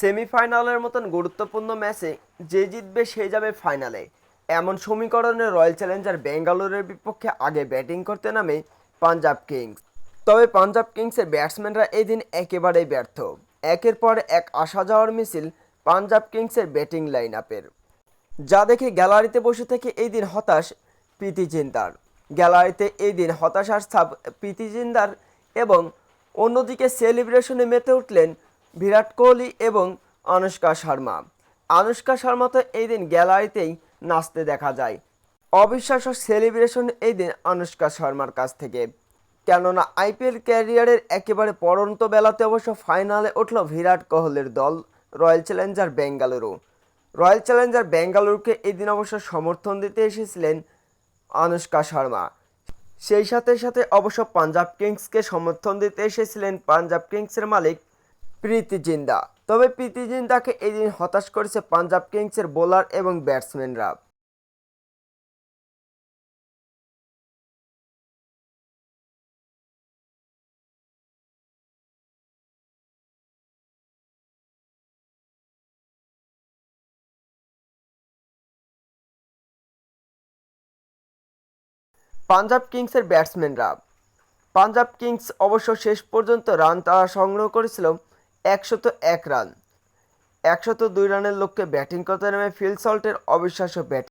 সেমিফাইনালের মতন গুরুত্বপূর্ণ ম্যাচে যে জিতবে সে যাবে ফাইনালে। এমন সমীকরণে রয়্যাল চ্যালেঞ্জার বেঙ্গালুরুর বিপক্ষে আগে ব্যাটিং করতে নামে পাঞ্জাব কিংস। তবে পাঞ্জাব কিংসের ব্যাটসম্যানরা এদিন একেবারেই ব্যর্থ। একের পর এক আসা যাওয়ার মিছিল পাঞ্জাব কিংসের ব্যাটিং লাইন আপের যা দেখে গ্যালারিতে বসে থেকে এই দিন হতাশ প্রীতি জিন্দার। গ্যালারিতে এই দিন হতাশার ছাপ প্রীতি জিন্দার এবং অন্যদিকে সেলিব্রেশনে মেতে উঠলেন বিরাট কোহলি এবং অনুষ্কা শর্মা। আনুষ্কা শর্মা তো এই দিন গ্যালারিতেই নাচতে দেখা যায়। অবিশ্বাস্য সেলিব্রেশন এই দিন অনুষ্কা শর্মার কাছ থেকে। কেননা আইপিএল ক্যারিয়ারের একেবারে পড়ন্ত বেলাতে অবশ্য ফাইনালে উঠল বিরাট কোহলির দল, royal challenger Bengaluru. Royal challenger বেঙ্গালুরুকে এই দিন অবশ্য সমর্থন দিতে এসেছিলেন আনুষ্কা শর্মা। সেই সাথে সাথে অবশ্য পাঞ্জাব কিংসকে সমর্থন দিতে এসেছিলেন পাঞ্জাব কিংসের মালিক প্রীতি জিন্দা। তবে প্রীতি জিন্দাকে এই দিন হতাশ করেছে পাঞ্জাব কিংসের বোলার এবং ব্যাটসম্যানরা। পাঞ্জাব কিংসের ব্যাটসম্যানরা। পাঞ্জাব কিংস অবশ্য শেষ পর্যন্ত রান তারা সংগ্রহ করেছিল একশত এক রান। একশত দুই রানের লক্ষ্যে ব্যাটিং করতে নেমে ফিল সল্টের অবিশ্বাস্য ব্যাটিং।